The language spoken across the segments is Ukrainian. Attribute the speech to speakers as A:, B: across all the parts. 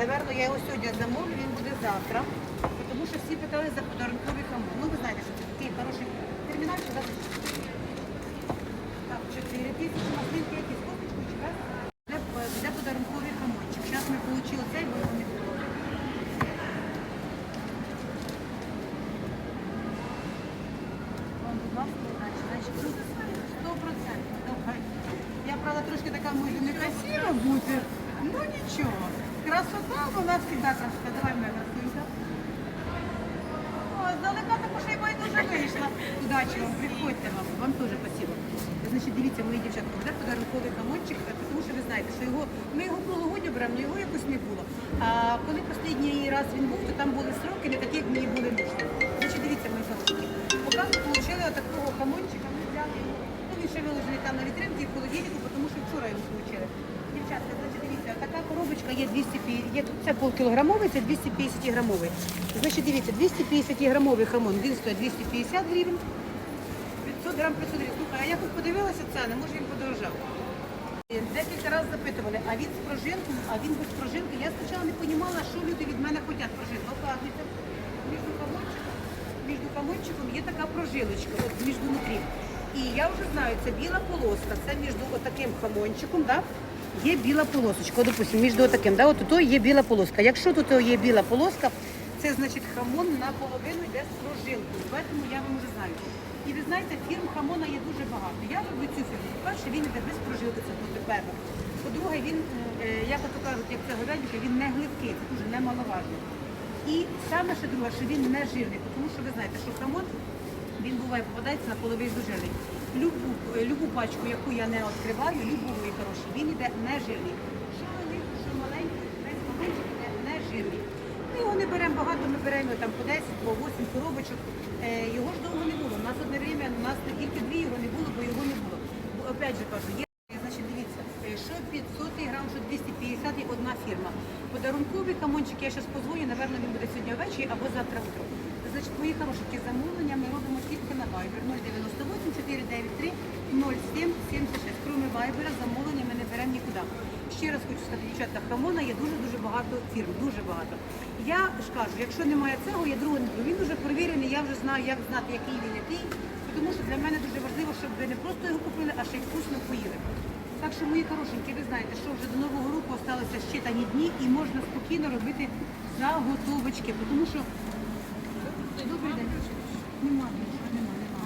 A: Наверно, я його сьогодні замовлю, він буде завтра. Тому що всі питали за подарунковий хамон. Ну, ви знаєте, що це такий хороший термінальний зараз. Так, 4 тисячі, маслинки якісь, копічку чи без? Буде, буде подарунковий хамончик. Зараз ми отримали цей, бо його не було. Вам, будь ласка, удачі. Значить, буде сто процентів. Давай. Я, правда, трошки така можу некрасива бути, ну нічого. Красота, вона завжди красота. Давай моя красунька. О, здалека також і байдуже вийшла. Удачі вам, приходьте вам. Вам теж спасибо. Значить, дивіться, мої дівчатки, буде подарунковий хамончик, е, тому що ви знаєте, що його, ми його полугодня беремо, але його якось не було. А коли останній раз він був, то там були сроки, не такі, як мені були нужні. Значить, дивіться, мої. Поки ми отримали отакого хамончика, ми взяли його, ну він ще виложений там на вітринці в холодильнику, тому що вчора його отримали. Дівчатка, значить, дивіться, така коробочка є 250, є це полкілограмовий, це 250 грамовий. Значить, дивіться, 250 грамовий хамон, він стоїть 250 гривень. 500 грам 500 гривень. Слухай, а я тут подивилася ціни, може він подорожав. Декілька разів запитували, а він з пружинкою, а він без пружинки. Я спочатку не розуміла, що люди від мене хочуть. Оказується, між комончиком, між комончиком є така прожилочка, от між внутрі. І я вже знаю, це біла полоска, це між отаким хамончиком, да? є біла полосочка. От, допустим, між отаким, да? от тут є біла полоска. Якщо тут є біла полоска, це значить хамон наполовину йде з прожилкою. Тому я вам вже знаю. І ви знаєте, фірм хамона є дуже багато. Я люблю цю фірму. По-перше, він йде без прожилки, це буде перше. По-друге, він, е, як ото кажуть, як це говядинка, він не гливкий, це дуже немаловажно. І саме ще друге, що він не жирний, тому що ви знаєте, що хамон, він буває попадається на половину жирний. Любу, е, любу пачку, яку я не відкриваю, любу мої хороші, він йде не жирний. Що великий, що маленький, весь хамончик йде не жирний. Ми його не беремо багато, ми беремо там по 10, по 8 коробочок. Е, Його ж довго не було. У нас одне время, у нас тільки дві його не було, бо його не було. Опять же кажу, є, значить, дивіться, е, що 500 грам, що 250 і одна фірма. Подарунковий камончик, я зараз позвоню, напевно, він буде сьогодні ввечері або завтра утром. Значить, мої хороші замовлення ми робимо тільки на Viber 098 493 07 76. Кроме Viber, замовлення ми не беремо нікуди. Ще раз хочу сказати, дівчатка, хамона є дуже-дуже багато фірм, дуже багато. Я ж кажу, якщо немає цього, я другого не беру. Він вже перевірений, я вже знаю, як знати, який він який. Тому що для мене дуже важливо, щоб ви не просто його купили, а ще й вкусно поїли. Так що, мої хорошенькі, ви знаєте, що вже до Нового року залишилося щитані дні і можна спокійно робити заготовочки, тому що Добрий день. Нема нема, нема.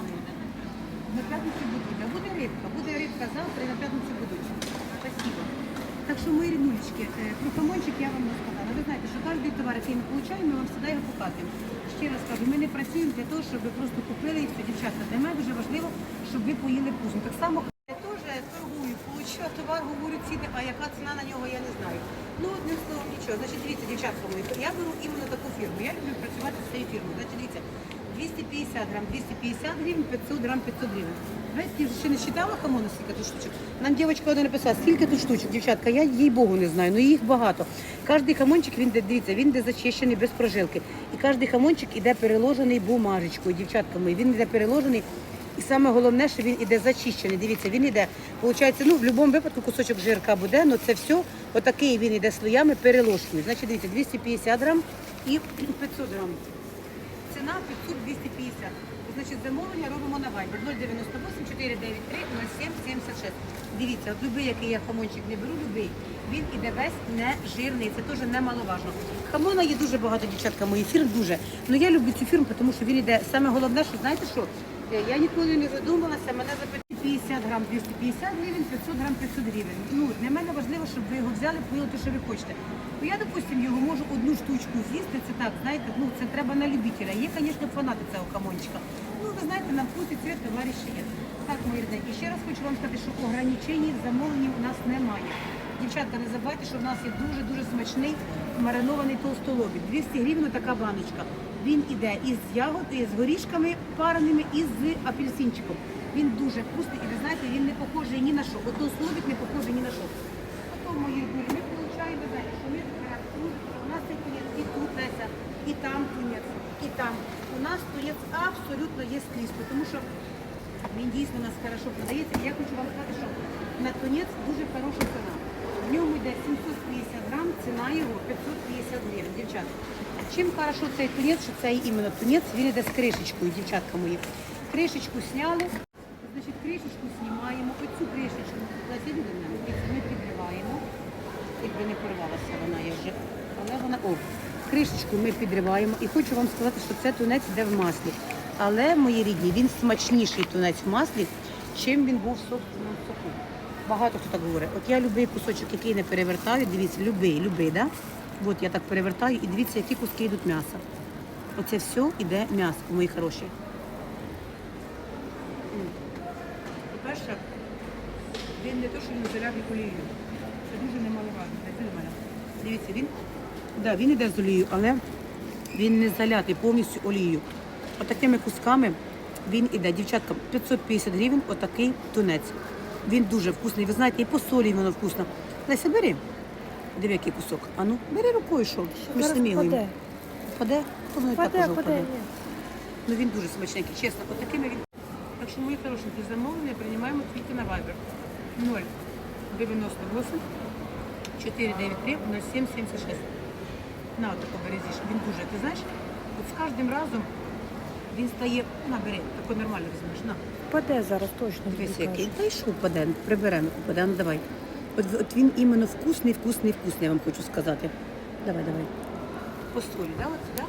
A: На п'ятницю. А буде рибка. Буде рибка завтра і на п'ятницю. Так що, мої ріднулечки, е, про хамончик я вам не сказала. Ви знаєте, що кожен товар, який ми отримуємо, ми вам завжди його показуємо. Ще раз кажу, ми не працюємо для того, щоб ви просто купили і все, дівчатка. Для мене дуже важливо, щоб ви поїли вкусно. Так само я теж торгую, получила товар, говорю ціни, а яка ціна на нього, я не знаю. Ну, одним словом, нічого. Значить, дивіться, дівчатка мої, я беру іменно таку фірму. Я люблю працювати з цією фірмою. Значить, дивіться, 250 грам, 250 гривень, 500 грам, 500 гривень. Знаєте, я ще не считала хамону, скільки тут штучок. Нам дівчинка одна написала, скільки тут штучок, дівчатка, я їй Богу не знаю, ну їх багато. Кожний хамончик, він де, дивіться, він де зачищений без прожилки. І кожний хамончик іде переложений бумажечкою, дівчатка мої, він іде переложений. І саме головне, що він іде зачищений. Дивіться, він іде, виходить, ну в будь-якому випадку кусочок жирка буде, але це все отакий він іде слоями переложкою. Значить, дивіться, 250 грам і 500 грам. Ціна 500 250. Значить, замовлення робимо на Viber 098 493 07 76. Дивіться, от любий, який я хамончик не беру, любий, він іде весь не жирний, це теж немаловажно. Хамона є дуже багато, дівчатка, мої фірм дуже. Ну я люблю цю фірму, тому що він іде, саме головне, що знаєте що, Е, я ніколи не задумалася, мене запитали 50 грам, 250 гривень, 500 грам, 500 гривень. Ну, для мене важливо, щоб ви його взяли, поїли те, що ви хочете. Ну, я, допустим, його можу одну штучку з'їсти, це так, знаєте, ну, це треба на любителя. Є, звісно, фанати цього камончика. Ну, ви знаєте, на вкус і цвіт товариші є. Так, мої рідні. І ще раз хочу вам сказати, що ограничень в у нас немає. Дівчатка, не забувайте, що в нас є дуже-дуже смачний маринований толстолобік. 200 гривень така баночка. Він іде із ягод, із горішками пареними і з апельсинчиком. Він дуже вкусний і ви знаєте, він не похожий ні на що. От толстолобік не похожий ні на що. Потім мої любові, ми получаємо, ви знаєте, що ми беремо тут, у нас цей тунець і тут Леся, і там тунець, і там. У нас тунець абсолютно є скрізь, тому що він дійсно у нас хорошо продається. Я хочу вам сказати, що на тунець дуже хороша ціна. В ньому йде 750 грам, ціна його 550 гривень, дівчата. Чим хорошо цей тунець, що це іменно тунець, він йде з кришечкою, дівчатка мої. Кришечку зняли, значить кришечку знімаємо, оцю кришечку, Леся, до мене, ми підриваємо, якби не порвалася вона я вже, але вона, о, кришечку ми підриваємо. І хочу вам сказати, що це тунець йде в маслі. Але, мої рідні, він смачніший тунець в маслі, чим він був в собственному соку. Багато хто так говорить. От я любий кусочок, який не перевертаю, дивіться, любий, любий, да? От я так перевертаю і дивіться, які куски йдуть м'яса. Оце все йде м'ясо, мої хороші. По-перше, він не то, що він залягає олією. Це дуже немаловажно. Дивіться, він, да, він йде з олією, але він не залятий повністю олією. Отакими кусками він іде. Дівчатка, 550 гривень, отакий тунець. Він дуже вкусний. Ви знаєте, і по солі воно вкусно. Леся, бери. Диви, який кусок. А ну, бери рукою, що? Ми ж самі його
B: впаде.
A: Впаде? Воно і так
B: Паде,
A: уже
B: паде,
A: впаде.
B: ні.
A: Ну він дуже смачненький, чесно. Отакими він. Так що, мої хорошенькі, замовлення приймаємо тільки на Viber. 0 98 493 0776. На отако березіш. Він дуже, ти знаєш, от з кожним разом він стає, на бери, тако нормально візьмеш, на.
B: Паде зараз точно.
A: Дивись,
B: тобі
A: який.
B: кажу.
A: Та й що впаде, приберемо, впаде, ну давай. От, от він іменно вкусний, вкусний, вкусний, я вам хочу сказати. Давай, давай. По солі, да, от, да?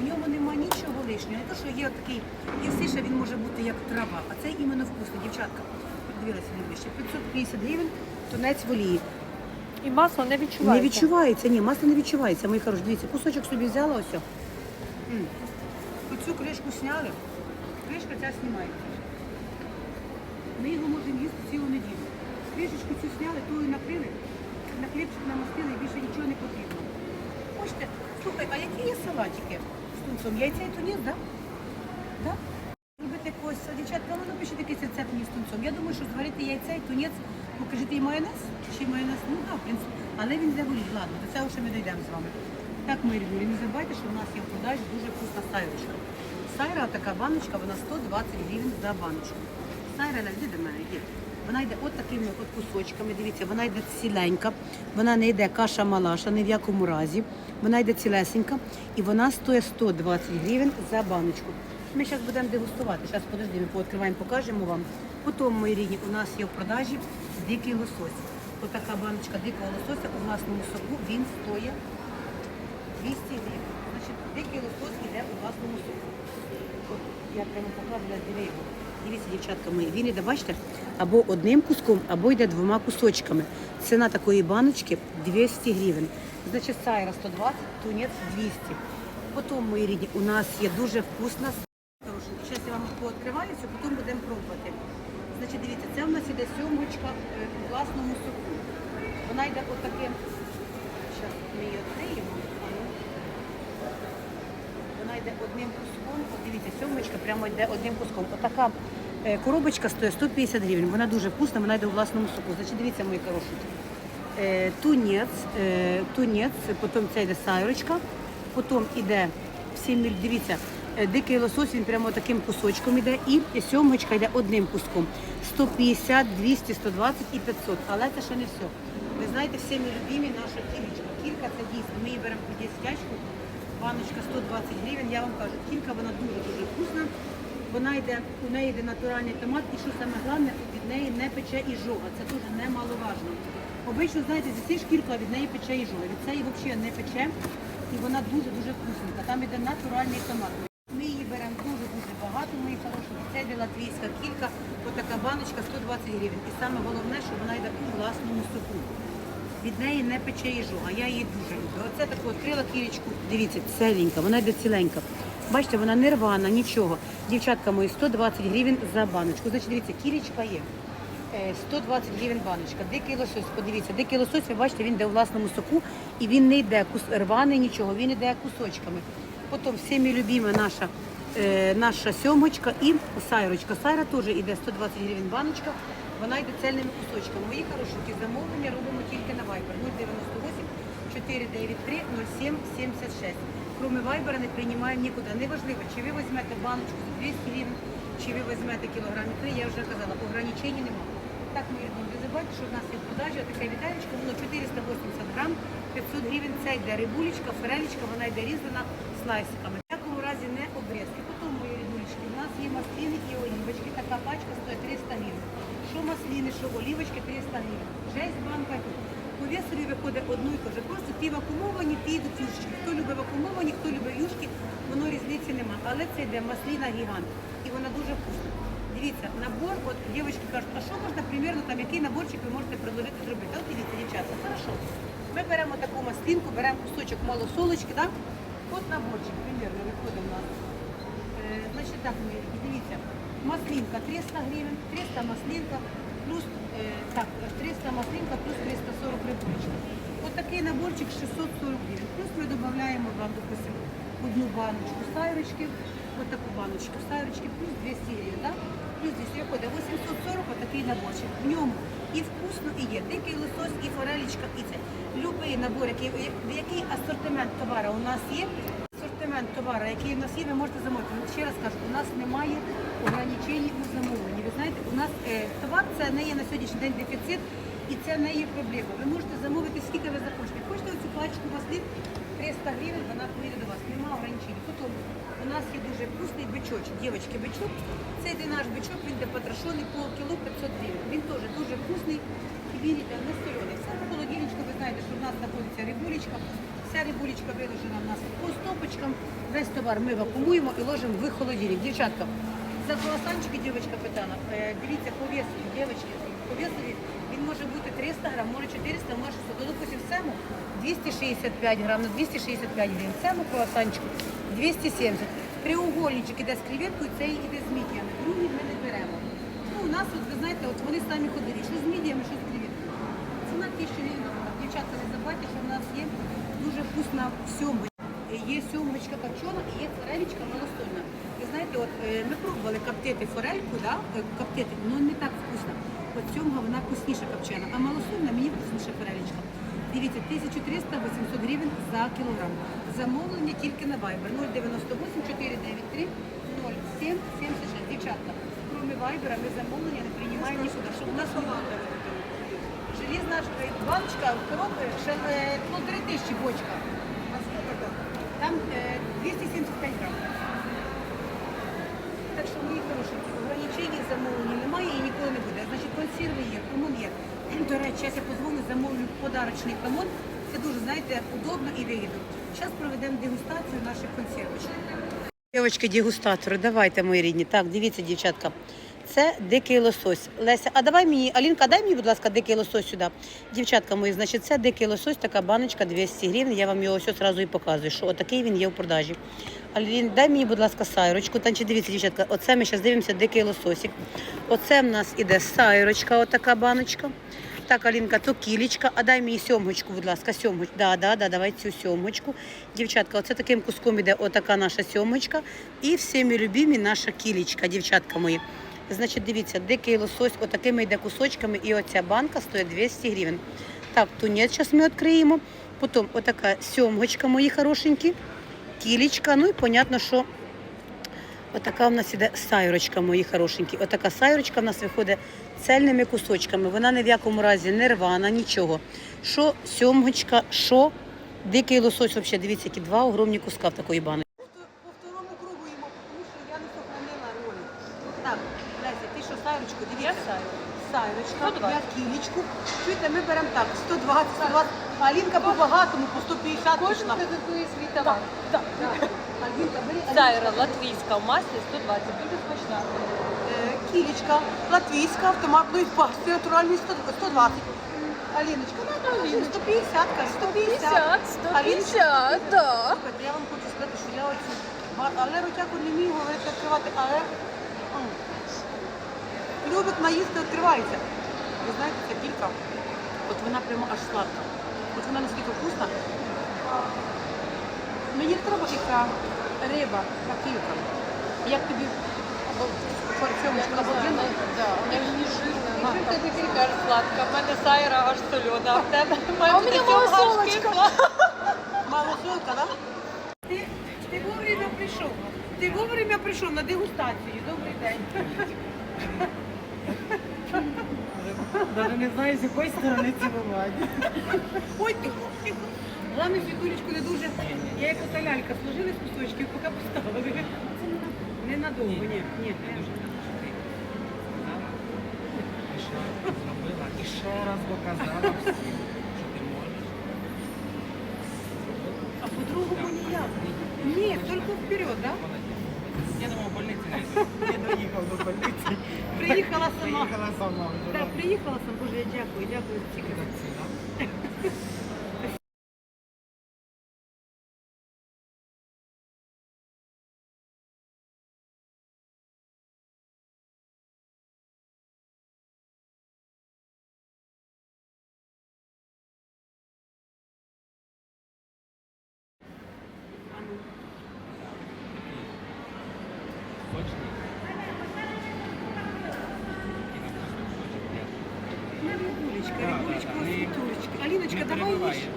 A: У ньому нема нічого лишнього. Не то, що є такий, є сиша, він може бути як трава, а це іменно вкусний, дівчатка. Подивилася найближче. 550 гривень, тунець в олії.
B: І масло не відчувається.
A: Не відчувається, ні, масло не відчувається, мої хороші. Дивіться, кусочок собі взяла ось. о. М. Оцю кришку зняли, кришка ця знімається. Ми його можемо їсти цілу неділю. Кришечку цю зняли, тою накрили, на хлібчик намастили і більше нічого не потрібно. Хочете, слухай, а які є салатики з тунцом? Яйця і тунець, так? Да? Да? Робити якогось, дівчатка, ну напишіть якийсь рецепт мені з тунцом. Я думаю, що зварити яйця і тунець, покажіть і майонез, чи майонез, ну так, в принципі. Але він для голів, ладно, до цього ще ми дійдемо з вами. Так, любі, не забувайте, що у нас є в продажі дуже вкусна сайрочка. Сайра така баночка, вона 120 гривень за баночку. Сайра, йди до мене, йди. Вона йде от такими от кусочками, дивіться, вона йде ціленька, вона не йде каша-малаша, ні в якому разі. Вона йде цілесенька і вона стоїть 120 гривень за баночку. Ми зараз будемо дегустувати. Зараз подожди, ми пооткриваємо, покажемо вам. Потім, мої рідні, у нас є в продажі дикий лосось. Отака баночка дикого лосося у власному соку, він стоїть 200 гривень. Значить, дикий лосось йде у власному соку. Я прямо показую, диви його. Дивіться, дівчатка мої, він іде, бачите, або одним куском, або йде двома кусочками. Ціна такої баночки 200 гривень. Значить, сайра 120, тунець 200. Потім, мої рідні, у нас є дуже вкусна Зараз я вам пооткриваю, все, потім будемо пробувати. Значить, дивіться, це у нас іде сьомочка е, у власному соку. Вона йде отаким. Зараз ми її відкриємо. Вона йде одним куском. От дивіться, сьомочка прямо йде одним куском. Отака е, коробочка стоїть 150 гривень. Вона дуже вкусна, вона йде у власному соку. Значить, дивіться, мої хороші. Е, тунець, е, тунець, потім це йде сайрочка, потім йде всі міль, дивіться, дикий лосось, він прямо таким кусочком йде, і сьомочка йде одним куском. 150, 200, 120 і 500. Але це ще не все. Ви знаєте, всі ми любимі наша кілька. Кілька це дійсно. Ми її беремо по 10 ящиків, баночка 120 гривень. Я вам кажу, кілька вона дуже-дуже вкусна. Вона йде, у неї йде натуральний томат, і що саме головне, від неї не пече і жога. Це дуже немаловажно. Обично, знаєте, зі цієї шкірка від неї пече і жога. Від цієї взагалі не пече, і вона дуже-дуже вкусненька. Там йде натуральний томат. Ми її беремо дуже-дуже багато, мої хороші. Це йде латвійська кілька, отака баночка 120 гривень. І саме головне, що вона йде у власному соку. Від неї не пече і жога. Я її дуже люблю. Оце таку відкрила кірочку. Дивіться, целенька, вона йде ціленька. Бачите, вона не рвана, нічого. Дівчатка мої, 120 гривень за баночку. Значить, дивіться, кірочка є. Е, 120 гривень баночка. Дикий лосось, подивіться, дикий лосось, ви бачите, він йде у власному соку і він не йде кус- рваний нічого, він йде кусочками. Потім всіми любима наша, е, наша сьомочка і сайрочка. Сайра теж йде 120 гривень баночка, вона йде цельними кусочками. Мої хорошенькі замовлення робимо тільки на Viber 098 493 07 76. Кроме Вайбера не приймаємо нікуди. Неважливо, чи ви візьмете баночку за 200 гривень, чи ви візьмете кілограм ікри, я вже казала, ограничень немає. Так, мої рідні, ви забудьте, що в нас є в продажі така віталічка, воно 480 грам, 500 гривень, це йде рибулечка, форелечка, вона йде різана слайсиками. В якому разі не обрізки. Потім, мої рідулечки, у нас є масліни і олівочки, така пачка стоїть 300 гривень. Що масліни, що олівочки 300 гривень. Жесть банка. По весові виходить одну і те же. Просто ті вакуумовані, ті йдуть юшечки. Хто любить вакуумовані, хто любить юшки, воно різниці нема. Але це йде масліна гігант. І вона дуже вкусна. Дивіться, набор, от дівчатки кажуть, а що можна примірно, там який наборчик ви можете предложити зробити? От дивіться, дівчата, хорошо. Ми беремо таку маслінку, беремо кусочок малосолочки, так? От наборчик, примірно, виходить у нас. Е, Значить так, дивіться, маслинка 300 гривень, 300 маслинка, плюс так, 300 маслинка, плюс 340 рибулечка. От такий наборчик 640 гривень. Плюс ми додаємо вам, допустим, одну баночку сайрочки, от таку баночку сайрочки, плюс 200 гривень, так? Плюс 200 виходить 840 отакий наборчик. В ньому і вкусно, і є дикий лосось, і форелечка, і це. Любий набор, який, який асортимент товару у нас є, асортимент товару, який в нас є, ви можете замовити. Ну, Ще раз кажу, у нас немає ограничень у замовленні. Ви знаєте, у нас е, товар це не є на сьогоднішній день дефіцит і це не є проблема. Ви можете замовити скільки ви захочете. Хочете оцю пачку маслин 300 гривень, вона поїде до вас. Немає ограничень. Потім у нас є дуже вкусний бичочок. Дівчатки, бичок. Це йде наш бичок, він йде потрошений, пол кіло 500 гривень. Він теж дуже вкусний і він йде не солений. Все холодильничку, ви знаєте, що в нас знаходиться рибулечка. Вся рибулечка виложена в нас по стопочкам. Весь товар ми вакуумуємо і ложимо в холодильник. Дівчатка, за круасанчики дівчинка питала. Е, дивіться, по весу, дівчатки, по весові він може бути 300 грам, може 400, може 100. Ну, допустим, в 265 грам, на 265 гривень. В цьому круасанчику 270. Треугольничок іде з креветкою, цей іде з мідіями. Другий ми не беремо. Ну, у нас, от, ви знаєте, от вони самі ходили. Що з мідіями, що з креветкою. Ціна 1000 гривень. Дівчатка, не забувайте, що в нас є дуже вкусна сьомга. Є сьомочка копчена і є форелечка малосольна. Ви знаєте, от е, ми пробували коптити форельку, да? е, коптити, але не так вкусно. От сьомга вона вкусніша копчена, а малосольна мені вкусніша форелечка. Дивіться, 1300-800 гривень за кілограм. Замовлення тільки на Viber 098 493 07 76. Дівчатка, кроме Viber ми замовлення не приймаємо нікуди, щоб у нас не Железна ж, е, баночка в ще е, ну, 3 тисячі бочка. Там е, 275 грам. Так що, мої хороші, ограничень замовлення немає і ніколи не буде. Значить, консерви є, комон є. До речі, зараз я позвоню, замовлю подарочний комон. Це дуже, знаєте, удобно і вигідно. Зараз проведемо дегустацію наших консервочок. Дівчатки, дегустатори, давайте, мої рідні. Так, дивіться, дівчатка. Це дикий лосось. Леся, а давай мені, Алінка, дай мені, будь ласка, дикий лосось сюди. Дівчатка мої, значить, це дикий лосось, така баночка 200 гривень. Я вам його все одразу і показую, що отакий він є в продажі. Алін, дай мені, будь ласка, сайрочку. Там чи дивіться, дівчатка, оце ми зараз дивимося дикий лососик. Оце в нас іде сайрочка, отака баночка. Так, Алінка, то кілечка, а дай мені сьомочку, будь ласка, сьомочку. Да, да, да, давай цю сьомочку. Дівчатка, оце таким куском іде отака наша сьомочка. І всіми любимі наша кілечка, дівчатка мої. Значить, дивіться, дикий лосось, отакими йде кусочками, і оця банка стоїть 200 гривень. Так, тунець зараз ми відкриємо. Потім отака сьомочка, мої хорошенькі, кілечка. Ну і понятно, що Отака в нас іде сайрочка, мої хорошенькі. Отака сайрочка в нас виходить цельними кусочками. Вона ні в якому разі не рвана, нічого. Що сьомгочка, що дикий лосось. Взагалі, дивіться, які два огромні куска в такої банки. По второму кругу йому, тому що я не сохранила ролі. Так, Леся, ти що, сайрочку, дивіться. Сайрочка,
B: 120.
A: я кілечку. Чуєте, ми беремо так, 120, 120. А Алінка по багатому, по 150 пішла.
B: готує свій товар. Так.
A: Алінка, бери, Алінка.
B: Сайра латвійська в маслі 120, дуже смачна.
A: Е, Кілечка, латвійська, автоматної пасти, натуральний 100 120. Аліночка, ну там 150, каже, 150. Аліночка,
B: да.
A: Слухайте, я вам хочу сказати, що я оцю, але ротяку не вмію говорити відкривати, але м, любик наїсти відкривається. Ви знаєте, ця кілька, от вона прямо аж сладка. От вона настільки вкусна. Мені треба ікра, риба, а. Як тобі або длинна?
B: Да, вона не жирна.
A: Ага.
B: Якщо ти аж сладка, в мене сайра аж сольона, а в тебе
C: у мене малосолочка.
A: Мало солка, да? Ти, ти вовремя прийшов. Ти вовремя прийшов на дегустацію. Добрий день.
D: Даже не знаю, з якої сторони цілувати.
A: Ой, Главне, світулечку не дуже. Я як ота лялька сложили з кусочків, поки поставили. Ненадовго, ні, ні.
D: І ще раз зробила, і ще раз доказала всім, що ти можеш.
A: А по-другому ніяк. Ні, тільки вперед, да?
D: Я думав, в больниці не доїхав до больниці.
A: Приїхала сама.
D: Приїхала сама.
A: Приїхала сам, Боже, я дякую, дякую стільки.
D: редакції, да? Сочний.
A: Ну, Рибулечка,
D: Да,
A: рибулечка,
D: да, да. Не-
A: світулечка. Аліночка,
D: Не
A: давай
D: перебиває.
A: їж.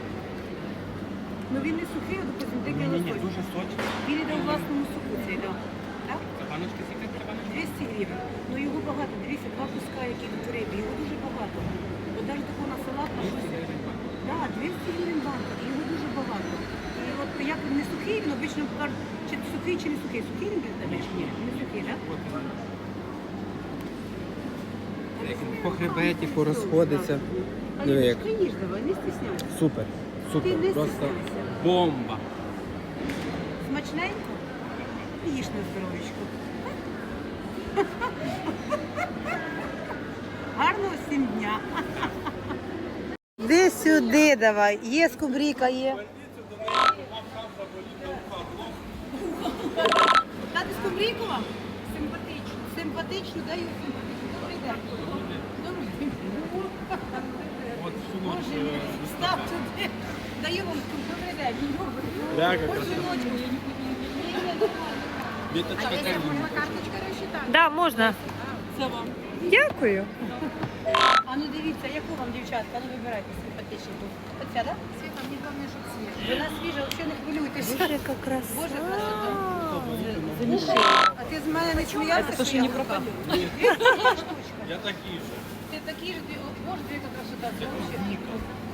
A: Ну він не сухий, а допустим,
D: Ні,
A: дикий
D: ні, ні,
A: листочок.
D: дуже сочний.
A: Він іде у власному соку цей, да. Так?
D: Це баночки скільки це баночки?
A: 200 гривень. Ну його багато. Дивіться, два куска, які в рибі. Його дуже багато. От навіть такого на салат, на
D: 200
A: щось.
D: гривень банка.
A: Да, 200 гривень банка. І його дуже багато. І от як він не сухий, він обично кажуть, чи сухий, чи не сухий. Сухий він для тебе чи ні? Не сухий, так?
D: От він. Порозходиться.
A: Але
D: Диви, як.
A: ж не стісняйся.
D: Супер,
A: Ти
D: супер,
A: не
D: просто
A: стісняйся.
D: бомба.
A: Смачненько? Їж на здоров'ячку. Гарного всім дня. Де сюди давай. Є скумбрійка, є. Дати скумбрійку вам? Симпатично. Симпатично, даю симпатично. Добрий день. Боже мій, став туди. Даю вам добрий день.
D: Віточка термін.
A: карточка розчитати?
C: Да, можна.
A: Це вам.
C: Дякую.
A: А ну дивіться, яку вам дівчатка, ну вибирайте симпатичну. Оця, так? Світа, мені головне, щоб свіжа. Вона свіжа, взагалі не хвилюйтесь.
C: Боже, яка краса.
A: Боже, красота. А ти з мене не
B: Це що,
A: я
B: не
A: штучка.
D: Я такий же.
A: Ти такий же, ти- о, боже, дві яка красота. Це вообще.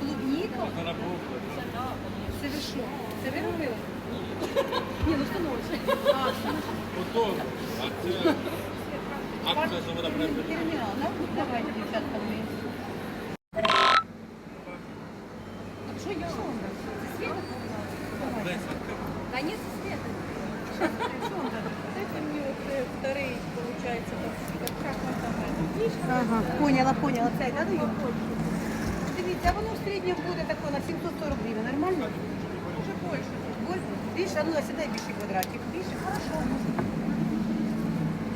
A: Клубніка? Це ви що? Це ви робили? Ні, ну становиться. А,
D: Готово. А це акція завода прям.
A: термінал, да? Давайте, дівчатка, ми. поняла, поняла. Цей, да, даю? Дивіться, а воно в середньому буде таке на 740 гривень. Нормально? Уже більше. Більше? Більше? А ну, а сюди більше квадратик. Більше? Хорошо.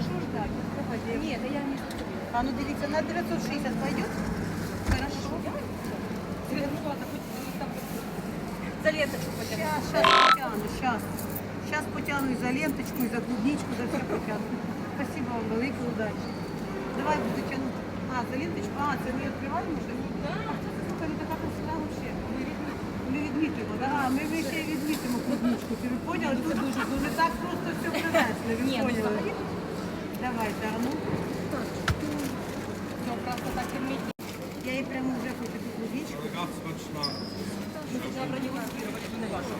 A: Що ждать? Давайте. Ні, да я не А ну, дивіться, на 960 пойдет? Хорошо. За ленточку потяну. Сейчас, сейчас потяну, сейчас. Сейчас потяну и за ленточку, и за клубничку, за все потяну. Спасибо вам, велике удачі. Давай буду тянуть. А, за ленточку. А, це ми відкриваємо вже? А це слухай, ну така красота вообще. Ми відмітимо. Ми да? А, ми ще й відмітимо клубничку. Ти ви поняли? Тут дуже, дуже так просто все привезли. Ви поняли? Давайте, а ну.
B: Ну, просто так і мені.
A: Я їй прямо вже хочу ту клубничку.
D: Така смачна.
B: Що не ваша.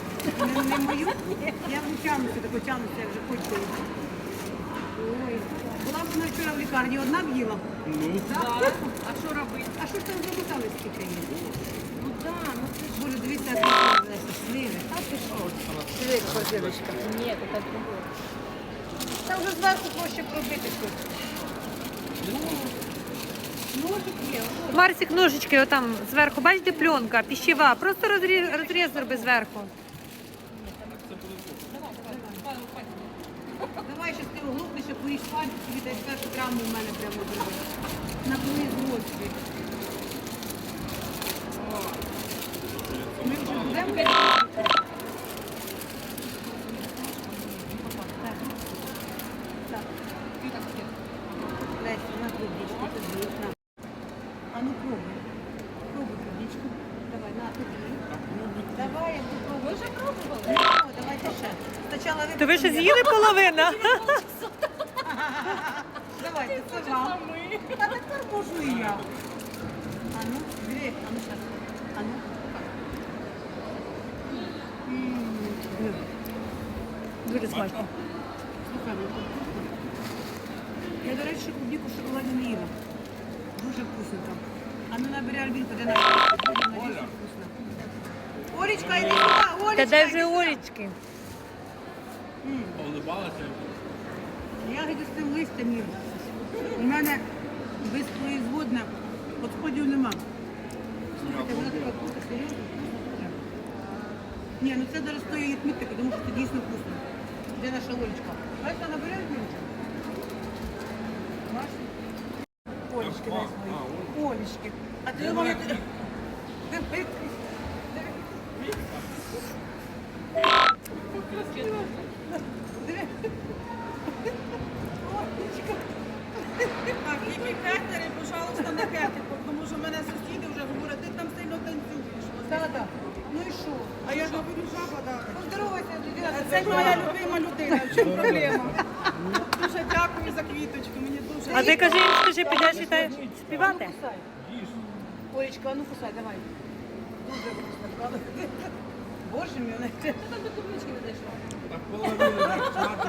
A: Не, не мою? Я вже тягнуся, тако тягнуся, я вже хочу. Ой, була б вона вчора в лікарні, одна б їла.
D: Ну,
B: Так. А що робити?
A: А що ж там замотали скільки є?
B: Ну так, ну це ж.
A: Боже, дивіться, як вона сливи. А ти що? Диви, корзиночка.
B: Ні, це так другое.
A: Там вже зверху проще пробити щось. Ножик є.
C: Марсик ножички отам зверху. Бачите, пленка, пищева. Просто розріз, розріз зроби зверху.
A: Давай ще ти оглухне, ще поріж пальці, і десь першу травму в мене прямо зробити. На коли згодці. Ми вже будемо.
C: То ви ще з'їли половина?
A: Давайте, це вам. А тепер можу і я. А ну, диви, а ну зараз. А ну. М,
C: Дуже смачно.
A: Слухай, ну тут вкусно. Я, до речі, клубніку в шоколаді не їла. Дуже вкусно там. А ну набери Альбінку, де на Оля. Олечка, іди сюди.
C: Та дай
A: іди
C: вже
A: сюди.
C: Олечки.
A: М.
D: Улыбалася.
A: Ягоди з цим листям їм. У мене безпроизводне підходів нема. Слухайте, вона така вкусна, серйозно. Ні, ну це зараз стоїть відмітити, тому що це дійсно вкусно. Де наша Олечка? Олечка, набереш Олечка? Бачиш? Олечки, дай свої. Олечки. А ти думала, ти...
B: Так, які п'ятери, пожалуйста, не п'яти, тому що мене сусіди вже говорять, ти там сильно танцюєш.
A: Так, так. Ну і що?
B: А я говорю, жаба, да.
A: Поздоровайся, людина.
B: Це моя любима людина, в чому проблема? Дуже дякую за квіточку, мені дуже.
C: А ти кажи скажи, підеш і та співати?
A: Олечка, ну кусай, давай. Дуже вкусно, правда? Боже мій, вона ще там до клубнички не дійшла.
D: Так половину так чати.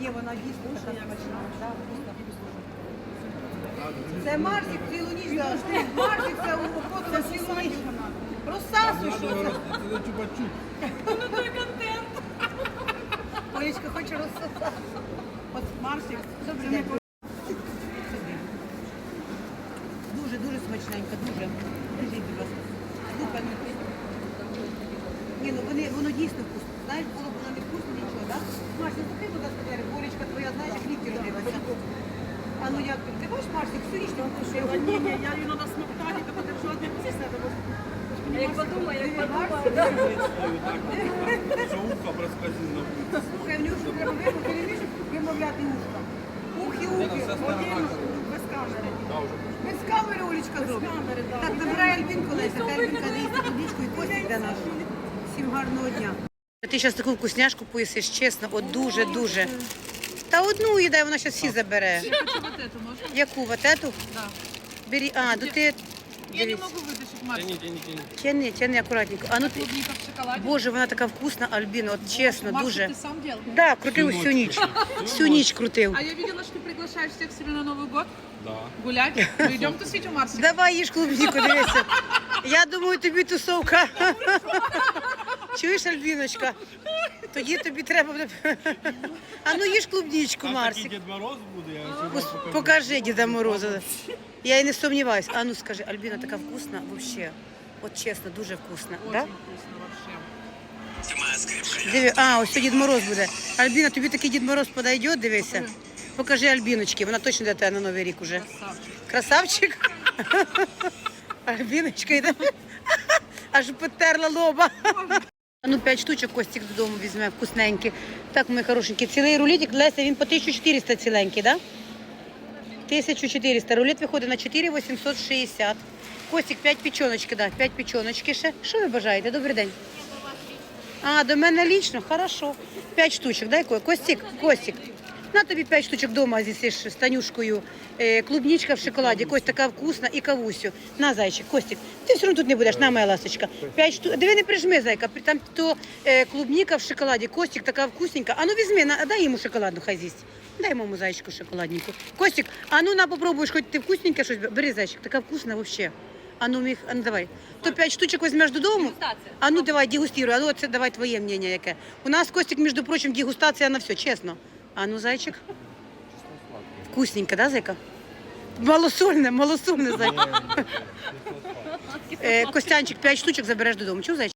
A: Ні, вона дійсно така смачна. Да, вкусно. Це Марсик цілу ніч. да. Марсик це охотно цілу ніч. Розсасуй, що це?
D: Це чупа-чуп.
A: Олечка хоче розсосати. От Марсик, добрий день. Дуже, дуже смачненько, дуже. Дуже, будь ласка. Ну ти. Ні, ну вони, воно дійсно вкусно. Знаєш, було б воно не вкусно, нічого, так? Ну слухай, будь ласка, Вера, Олечка твоя, знаєш, як ліки родилася. А ну як ти? Ти бачиш, Марсик, всю ніч там кушає.
B: Ні, ні, я її на смоктані, то після себе.
A: Як подумай, як подумай.
D: Що ухо вулиці.
A: Слухай, в нього ж треба вимовляти, ушка. Ухи, ухи.
B: Один без камери.
A: Без камери Олечка зробить. Так, набирай Альбінку, Леся, хай Альбінка доїсти клубничку і костик для нас. Всім гарного дня. Ти зараз таку вкусняшку поїсиш, чесно, от дуже-дуже. Та одну їдай, вона зараз всі забере. Яку, вот эту?
B: Да.
A: Бери, а, ну ти...
B: Я не можу.
D: Тяни, тяни, тяни.
A: Тяни, тяни акуратненько. А ну ти...
B: Клубника в шоколаді.
A: Боже, вона така вкусна, Альбіна, от чесно,
B: Марс,
A: дуже.
B: ти сам делал?
A: Да, крутив
D: Всю
A: всю
D: ніч.
A: ніч. Всю ніч крутив.
B: А я видела, что ты приглашаешь всех себе на Новый год
D: Да.
B: гулять. Мы идем тусить у Марса.
A: Давай їж клубніку, дивися. Я думаю, тобі тусовка. Чуєш, Альбіночка? Тоді тобі треба буде. А ну їж клубничку,
D: Там такий
A: Марсик.
D: Дід Мороз буде, я ще
A: Ус-
D: вам покажу.
A: Покажи Діда Мороза. Я і не сумніваюсь. А ну скажи, Альбіна така вкусна вообще. От чесно, дуже вкусна. Да?
B: Очень вкусно вообще.
A: Диви, а, ось це Дід Мороз буде. Альбіна, тобі такий Дід Мороз подойде, дивися. Покажи Альбіночки, вона точно для тебе на Новий рік уже.
B: Красавчик.
A: Красавчик. Альбіночка йде. Аж потерла лоба. Ну, 5 штучок Костік додому візьме, вкусненькі. Так, мої хорошенькі, цілий рулетик, Леся, він по 1400 ціленький, так? Да? 1400. Рулет виходить на 4860. Костік, 5 печоночки, да, 5 печоночки ще. Що ви бажаєте? Добрий день. А, до мене лічно? Хорошо. 5 штучок, дай Ко- Костік, Костік. На тобі 5 штучок вдома з'їсиш з Танюшкою. Е, клубничка в шоколаді, Кость така вкусна і кавусю. На, зайчик, Костік. Ти все одно тут не будеш, на, моя ласточка. 5 штук. Диви, не прижми, зайка. Там то е, клубніка в шоколаді, Костік така вкусненька. А ну візьми, на, дай йому шоколадну, хай з'їсть. Дай моєму зайчику шоколадненьку. Костік, а ну на попробуєш, хоч ти вкусненьке щось. Бери, зайчик, така вкусна взагалі. А ну, міг, а ну давай. То 5 штучок візьмеш додому. А ну давай, дегустируй. А ну це давай твоє мнення яке. У нас, Костік, між прочим, дегустація на все, чесно. А ну, зайчик. Вкусненько, да, зайка? Малосольне, малосольне, зайка. Е, Костянчик, 5 штучок забереш додому. Чув, зайчик?